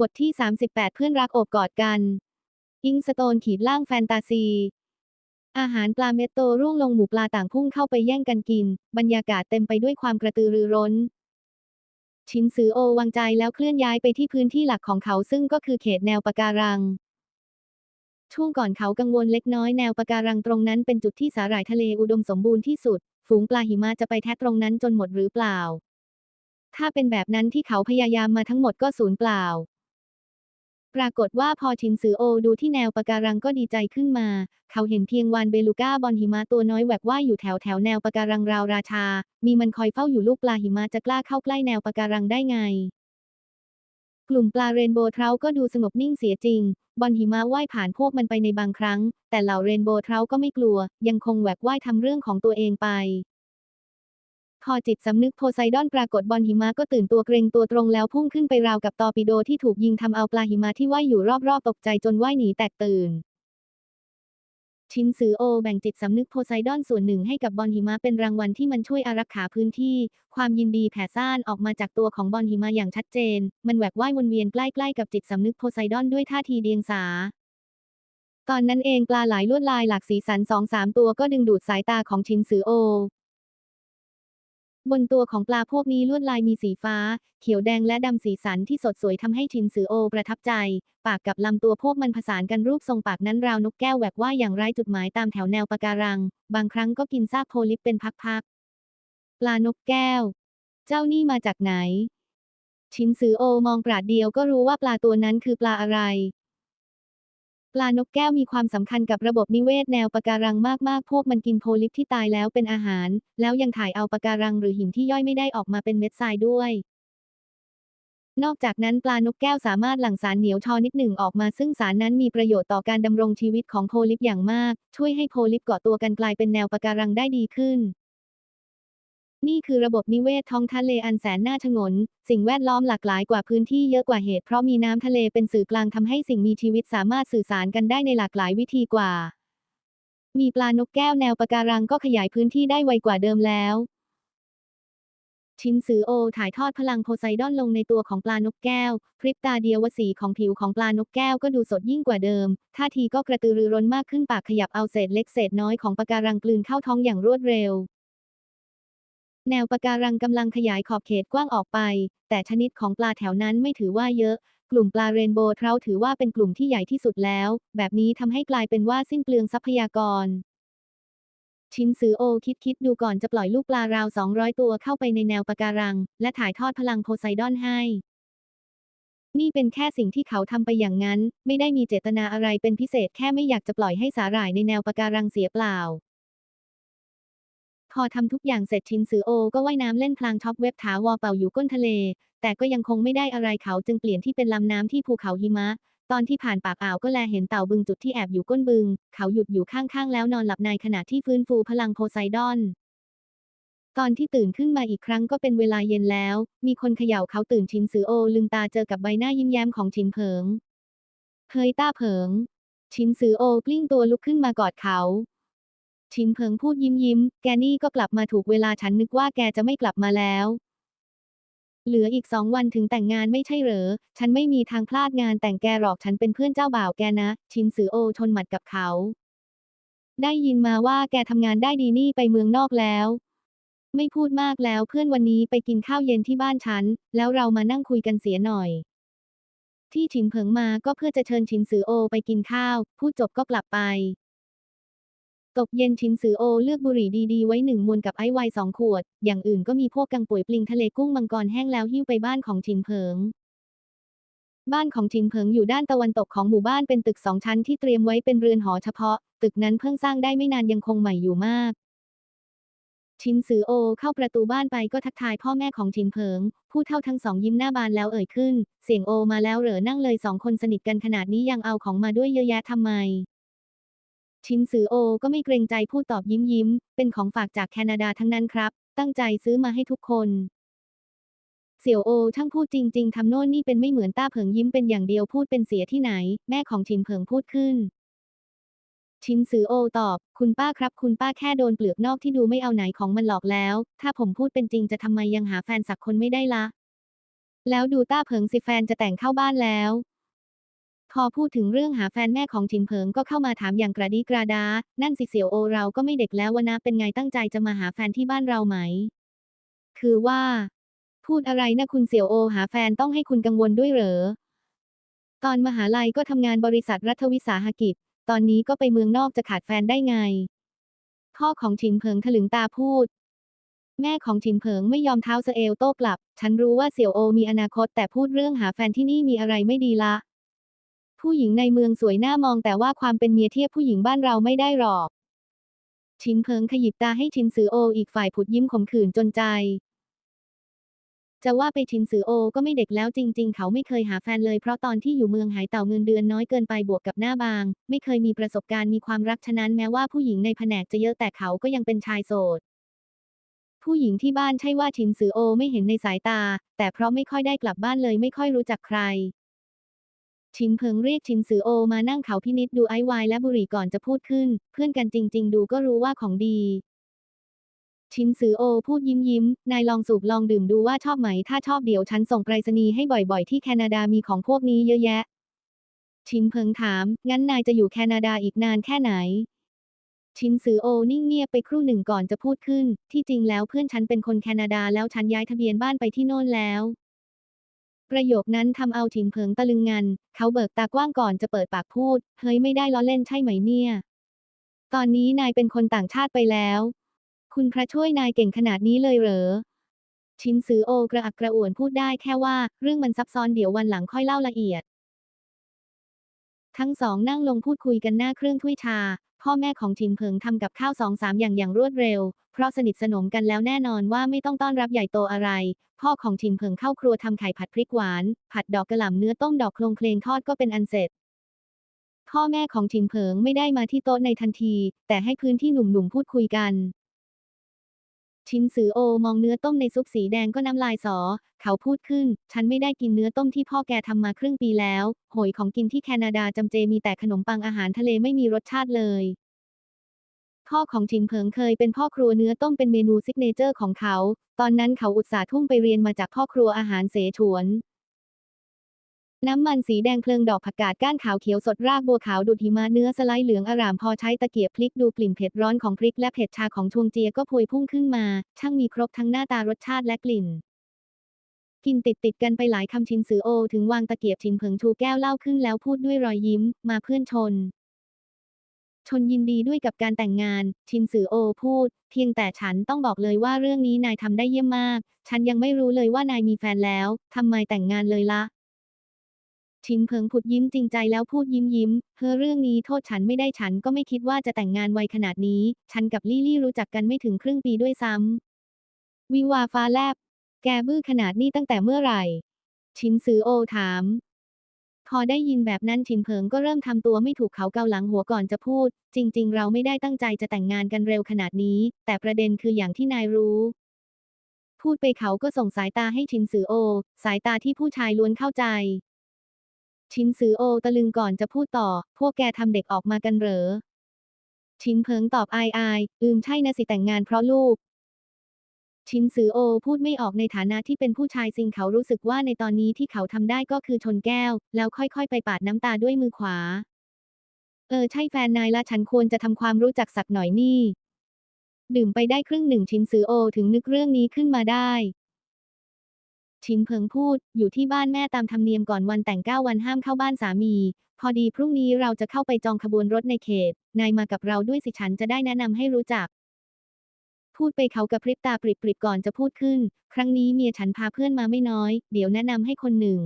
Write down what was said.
บทที่ 38 เพื่อนรักโอบกอดกัน อิงสโตนขีดล่างแฟนตาซี อาหารปลาเม็ดโตร่วงลงหมู่ปลาต่างพุ่งเข้าไปแย่งกันกิน บรรยากาศเต็มไปด้วยความกระตือรือร้น ชินซือโอวางใจแล้วเคลื่อนย้ายไปที่พื้นที่หลักของเขาซึ่งก็คือเขตแนวปะการัง ช่วงก่อนเขากังวลเล็กน้อยแนวปะการังตรงนั้นเป็นจุดที่สาหร่ายทะเลอุดมสมบูรณ์ที่สุด ฝูงปลาหิมะจะไปแทะตรงนั้นจนหมดหรือเปล่า ถ้าเป็นแบบนั้นที่เขาพยายามมาทั้งหมดก็สูญเปล่า ปรากฏว่าพอชินซือโอดูที่แนวปะการังก็ดีใจขึ้นมา เขาเห็นเพียงวานเบลูก้าบอลหิมะตัวน้อยแหวกว่ายอยู่แถวแถวแนวปะการังราวราชา มีมันคอยเฝ้าอยู่ลูกปลาหิมะจะกล้าเข้าใกล้แนวปะการังได้ไง กลุ่มปลาเรนโบว์เทราก็ดูสงบนิ่งเสียจริง บอลหิมะว่ายผ่านพวกมันไปในบางครั้ง แต่เหล่าเรนโบว์เทราก็ไม่กลัว ยังคงแหวกว่ายทำเรื่องของตัวเองไป พอจิตสำนึกโพไซดอนปรากฏบอลหิมะก็ตื่นตัวเกรงตัวตรงแล้วพุ่งขึ้นไปราวกับตอร์ปิโดที่ถูกยิงทำเอาปลาหิมะที่ว่ายอยู่รอบๆตกใจจนว่ายหนีแตกตื่น ชินซือโอแบ่งจิตสำนึกโพไซดอนส่วนหนึ่งให้กับบอลหิมะเป็นรางวัลที่มันช่วยอารักขาพื้นที่ ความยินดีแผ่ซ่านออกมาจากตัวของบอลหิมะอย่างชัดเจน มันแหวกว่ายวนเวียนใกล้ๆกับจิตสำนึกโพไซดอนด้วยท่าทีเดียงสาตอนนั้นเองปลาหลายลวดลายหลากสีสันสองสามตัวก็ดึงดูดสายตาของชินซือโอ บนตัวของปลาพวกนี้ลวดลายมีสีฟ้า เขียวแดงและดำสีสันที่สดสวยทำให้ชินซือโอประทับใจ ปากกับลำตัวพวกมันผสานกันรูปทรงปากนั้นราวนกแก้วแหวกว่ายอย่างไร้จุดหมายตามแถวแนวปะการัง บางครั้งก็กินซากโพลิปเป็นพักๆ ปลานกแก้ว เจ้านี่มาจากไหน ชินซือโอมองปราดเดียวก็รู้ว่าปลาตัวนั้นคือปลาอะไร ปลานกแก้วมีความสำคัญกับระบบนิเวศแนวปะการังมาก ๆ พวกมันกินโพลิปที่ตายแล้วเป็นอาหาร แล้วยังถ่ายเอาปะการังหรือหินที่ย่อยไม่ได้ออกมาเป็นเม็ดทรายด้วย นอกจากนั้นปลานกแก้วสามารถหลั่งสารเหนียวชอนิดหนึ่งออกมาซึ่งสารนั้นมีประโยชน์ต่อการดำรงชีวิตของโพลิปอย่างมาก ช่วยให้โพลิปเกาะตัวกันกลายเป็นแนวปะการังได้ดีขึ้น นี่คือระบบนิเวศท้องทะเลอันแสนน่าชงน สิ่งแวดล้อมหลากหลายกว่าพื้นที่เยอะกว่าเหตุเพราะมีน้ำทะเลเป็นสื่อกลางทำให้สิ่งมีชีวิตสามารถสื่อสารกันได้ในหลากหลายวิธีกว่า มีปลานกแก้วแนวปะการังก็ขยายพื้นที่ได้ไวกว่าเดิมแล้ว ชินซือโอถ่ายทอดพลังโพไซดอนลงในตัวของปลานกแก้ว พริบตาเดียววสีของผิวของปลานกแก้วก็ดูสดยิ่งกว่าเดิม ท่าทีก็กระตือรือร้นมากขึ้นปากขยับเอาเศษเล็กเศษน้อยของปะการังกลืนเข้าท้องอย่างรวดเร็ว แนวปะการังกำลังขยายขอบเขตกว้างออกไป แต่ชนิดของปลาแถวนั้นไม่ถือว่าเยอะ กลุ่มปลาเรนโบว์เทราถือว่าเป็นกลุ่มที่ใหญ่ที่สุดแล้ว แบบนี้ทำให้กลายเป็นว่าสิ้นเปลืองทรัพยากร ชินซือโอคิดคิดดูก่อนจะปล่อยลูกปลาราว 200 ตัวเข้าไปในแนวปะการัง และถ่ายทอดพลังโพไซดอนให้ นี่เป็นแค่สิ่งที่เขาทำไปอย่างนั้น ไม่ได้มีเจตนาอะไรเป็นพิเศษแค่ไม่อยากจะปล่อยให้สาหร่ายในแนวปะการังเสียเปล่า พอทำทุกอย่างเสร็จชินซือโอ ก็ว่ายน้ำเล่นพลางท็อปเว็บถาวอเป่าอยู่ก้นทะเล แต่ก็ยังคงไม่ได้อะไรเขาจึงเปลี่ยนที่เป็นลำน้ำที่ภูเขาหิมะ ตอนที่ผ่านปากอ่าวก็แลเห็นเต่าบึงจุดที่แอบอยู่ก้นบึง เขาหยุดอยู่ข้างๆแล้วนอนหลับในขณะที่ฟื้นฟูพลังโพไซดอนตอนที่ตื่นขึ้นมาอีกครั้งก็เป็นเวลาเย็นแล้ว มีคนเขย่าเขาตื่นชินซือโอ ลืมตาเจอกับใบหน้ายิ้มแย้มของชินเผิงเฮยต้าเผิง ชินซือโอกลิ้งตัวลุกขึ้นมากอดเขา ชินเผิงพูดยิ้มยิ้ม แกนี่ก็กลับมาถูกเวลาฉันนึกว่าแกจะไม่กลับมาแล้ว เหลืออีกสองวันถึงแต่งงานไม่ใช่เหรอ ฉันไม่มีทางพลาดงานแต่งแกหรอกฉันเป็นเพื่อนเจ้าบ่าวแกนะ ชินซือโอชนหมัดกับเขา ได้ยินมาว่าแกทำงานได้ดีนี่ไปเมืองนอกแล้ว ไม่พูดมากแล้วเพื่อนวันนี้ไปกินข้าวเย็นที่บ้านฉัน แล้วเรามานั่งคุยกันเสียหน่อยที่ฉินเผิงมาก็เพื่อจะเชิญชินซือโอไปกินข้าว พูดจบก็กลับไป ตกเย็นชินซือโอเลือกบุหรี่ดีๆ ไว้หนึ่งมวนกับไอซ์ไวน์สองขวด อย่างอื่นก็มีพวกกังป่วยปลิงทะเลกุ้งมังกรแห้งแล้วหิ้วไปบ้านของชินเผิง บ้านของชินเผิงอยู่ด้านตะวันตกของหมู่บ้านเป็นตึกสองชั้นที่เตรียมไว้เป็นเรือนหอเฉพาะ ตึกนั้นเพิ่งสร้างได้ไม่นานยังคงใหม่อยู่มาก ชินซือโอเข้าประตูบ้านไปก็ทักทายพ่อแม่ของชินเผิง ผู้เท่าทั้งสองยิ้มหน้าบานแล้วเอ่ยขึ้น เสียงโอมาแล้วเหรอนั่งเลยสองคนสนิทกันขนาดนี้ยังเอาของมาด้วยเยอะแยะทำไม ชินซือโอ ก็ไม่เกรงใจพูดตอบยิ้มยิ้ม เป็นของฝากจากแคนาดาทั้งนั้นครับ ตั้งใจซื้อมาให้ทุกคน เสี่ยวโอช่างพูดจริง ๆ ทำโน่นนี่เป็นไม่เหมือนต้าเผิงยิ้มเป็นอย่างเดียวพูดเป็นเสียที่ไหน แม่ของชินเผิงพูดขึ้น ชินซือโอตอบ คุณป้าครับ คุณป้าแค่โดนเปลือกนอกที่ดูไม่เอาไหนของมันหลอกแล้ว ถ้าผมพูดเป็นจริงจะทำไมยังหาแฟนสักคนไม่ได้ละแล้วดูต้าเผิงสิแฟนจะแต่งเข้าบ้านแล้ว พอพูดถึงเรื่องหาแฟนแม่ของฉินเผิงก็เข้ามาถามอย่างกระดีกระดา นั่นสิเสี่ยวโอเราก็ไม่เด็กแล้ววะนะเป็นไงตั้งใจจะมาหาแฟนที่บ้านเราไหม คือว่า พูดอะไรนะคุณเสี่ยวโอ หาแฟนต้องให้คุณกังวลด้วยเหรอ ตอนมหาลัยก็ทำงานบริษัทรัฐวิสาหกิจ ตอนนี้ก็ไปเมืองนอกจะขาดแฟนได้ไง พ่อของฉินเผิงถลึงตาพูด แม่ของฉินเผิงไม่ยอมเท้าสเอลโต้กลับ ฉันรู้ว่าเสี่ยวโอมีอนาคตแต่พูดเรื่องหาแฟนที่นี่มีอะไรไม่ดีละ ผู้หญิงในเมืองสวยหน้ามองแต่ว่าความเป็นเมียเทียบผู้หญิงบ้านเราไม่ได้หรอกชินเพิงขยิบตาให้ชินซือโออีกฝ่ายผุดยิ้มขมขื่นจนใจ จะว่าไปชินซือโอก็ไม่เด็กแล้วจริง ๆ เขาไม่เคยหาแฟนเลยเพราะตอนที่อยู่เมืองหายเต่าเงินเดือนน้อยเกินไปบวกกับหน้าบาง ไม่เคยมีประสบการณ์มีความรักฉะนั้นแม้ว่าผู้หญิงในแผนกจะเยอะแต่เขาก็ยังเป็นชายโสดผู้หญิงที่บ้านใช่ว่าชินซือโอไม่เห็นในสายตา แต่เพราะไม่ค่อยได้กลับบ้านเลยไม่ค่อยรู้จักใคร ชินเพิงเรียกชินซือโอมานั่งเขาพินิษดูไอวายและบุหรี่ก่อนจะพูดขึ้น เพื่อนกันจริง ๆ ดูก็รู้ว่าของดี ชินซือโอพูดยิ้มยิ้ม นายลองสูบลองดื่มดูว่าชอบไหม ถ้าชอบเดี๋ยวฉันส่งไปรษณีย์ให้บ่อยๆ ที่แคนาดามีของพวกนี้เยอะแยะ ชินเพิงถาม งั้นนายจะอยู่แคนาดาอีกนานแค่ไหน ชินซือโอนิ่งเงียบไปครู่หนึ่งก่อนจะพูดขึ้น ที่จริงแล้วเพื่อนฉันเป็นคนแคนาดาแล้วฉันย้ายทะเบียนบ้านไปที่โน่นแล้ว ประโยคนั้นทำเอาฉินเพิงตะลึงงัน เขาเบิกตากว้างก่อนจะเปิดปากพูด เฮ้ยไม่ได้ล้อเล่นใช่ไหมเนี่ย ตอนนี้นายเป็นคนต่างชาติไปแล้ว คุณพระช่วยนายเก่งขนาดนี้เลยเหรอ ชินซือโอกระอักกระอ่วนพูดได้แค่ว่า เรื่องมันซับซ้อนเดี๋ยววันหลังค่อยเล่าละเอียดทั้งสองนั่งลงพูดคุยกันหน้าเครื่องถ้วยชา พ่อแม่ของชินเพิงทำกับข้าวสองสามอย่างอย่างรวดเร็ว เพราะสนิทสนมกันแล้วแน่นอนว่าไม่ต้องต้อนรับใหญ่โตอะไร พ่อของชินเพิงเข้าครัวทำไข่ผัดพริกหวาน ผัดดอกกระหล่ำเนื้อต้มดอกโคลงเคลงทอดก็เป็นอันเสร็จ พ่อแม่ของชินเพิงไม่ได้มาที่โต๊ะในทันที แต่ให้พื้นที่หนุ่มๆพูดคุยกัน ชินซือโอมองเนื้อต้มในซุปสีแดงก็น้ำลายสอ เขาพูดขึ้น ฉันไม่ได้กินเนื้อต้มที่พ่อแกทำมาครึ่งปีแล้ว หอยของกินที่แคนาดาจำเจมีแต่ขนมปังอาหารทะเลไม่มีรสชาติเลย พ่อของจินเพิงเคยเป็นพ่อครัวเนื้อต้มเป็นเมนูซิกเนเจอร์ของเขา ตอนนั้นเขาอุตส่าห์ทุ่มไปเรียนมาจากพ่อครัวอาหารเสฉวน น้ำมันสีแดงเพลิงดอกผักกาดก้านขาวเขียวสดรากบัวขาวดูดหิมะเนื้อสไลด์เหลืองอร่ามพอใช้ตะเกียบพลิกดูกลิ่นเผ็ดร้อนของพริกและเผ็ดชาของชวงเจียก็พวยพุ่งขึ้นมา ช่างมีครบทั้งหน้าตารสชาติและกลิ่น กินติดติดกันไปหลายคำชินซือโอ ถึงวางตะเกียบชินเพิงชูแก้วเหล้าขึ้นแล้วพูดด้วยรอยยิ้ม มาเพื่อนชน ชนยินดีด้วยกับการแต่งงาน ชินซือโอพูด เพียงแต่ฉันต้องบอกเลยว่าเรื่องนี้นายทำได้เยี่ยมมาก ฉันยังไม่รู้เลยว่านายมีแฟนแล้วทำไมแต่งงานเลยล่ะ ชินเพิงผุดยิ้มจริงใจแล้วพูดยิ้มยิ้มเฮ้อเรื่องนี้โทษฉันไม่ได้ฉันก็ไม่คิดว่าจะแต่งงานไวขนาดนี้ ฉันกับลี่ลี่รู้จักกันไม่ถึงครึ่งปีด้วยซ้ำวิวาฟ้าแลบ แกบื้อขนาดนี้ตั้งแต่เมื่อไหร่ ชินซือโอถาม พอได้ยินแบบนั้นชินเพิงก็เริ่มทำตัวไม่ถูกเขาเกาหลังหัวก่อนจะพูด จริง ๆ เราไม่ได้ตั้งใจจะแต่งงานกันเร็วขนาดนี้ แต่ประเด็นคืออย่างที่นายรู้พูดไปเขาก็ส่งสายตาให้ชินซือโอ สายตาที่ผู้ชายล้วนเข้าใจ ชินซือโอตะลึงก่อนจะพูดต่อ พวกแกทำเด็กออกมากันเหรอ ชินเพิงตอบอายอายอืมใช่นะสิแต่งงานเพราะลูก ชินซือโอพูดไม่ออกในฐานะที่เป็นผู้ชายซิงเขารู้สึกว่าในตอนนี้ที่เขาทำได้ก็คือชนแก้ว แล้วค่อยๆ ไปปาดน้ำตาด้วยมือขวา เออใช่แฟนนายละฉันควรจะทำความรู้จักสักหน่อยนี่ ดื่มไปได้ครึ่งหนึ่งชินซือโอถึงนึกเรื่องนี้ขึ้นมาได้ ชิงเพิงพูด อยู่ที่บ้านแม่ตามธรรมเนียมก่อนวันแต่งเก้าวันห้ามเข้าบ้านสามี พอดีพรุ่งนี้เราจะเข้าไปจองขบวนรถในเขต นายมากับเราด้วยสิฉันจะได้แนะนำให้รู้จัก พูดไปเขากระพริบตาปริบๆก่อนจะพูดขึ้น ครั้งนี้เมียฉันพาเพื่อนมาไม่น้อย เดี๋ยวแนะนำให้คนหนึ่ง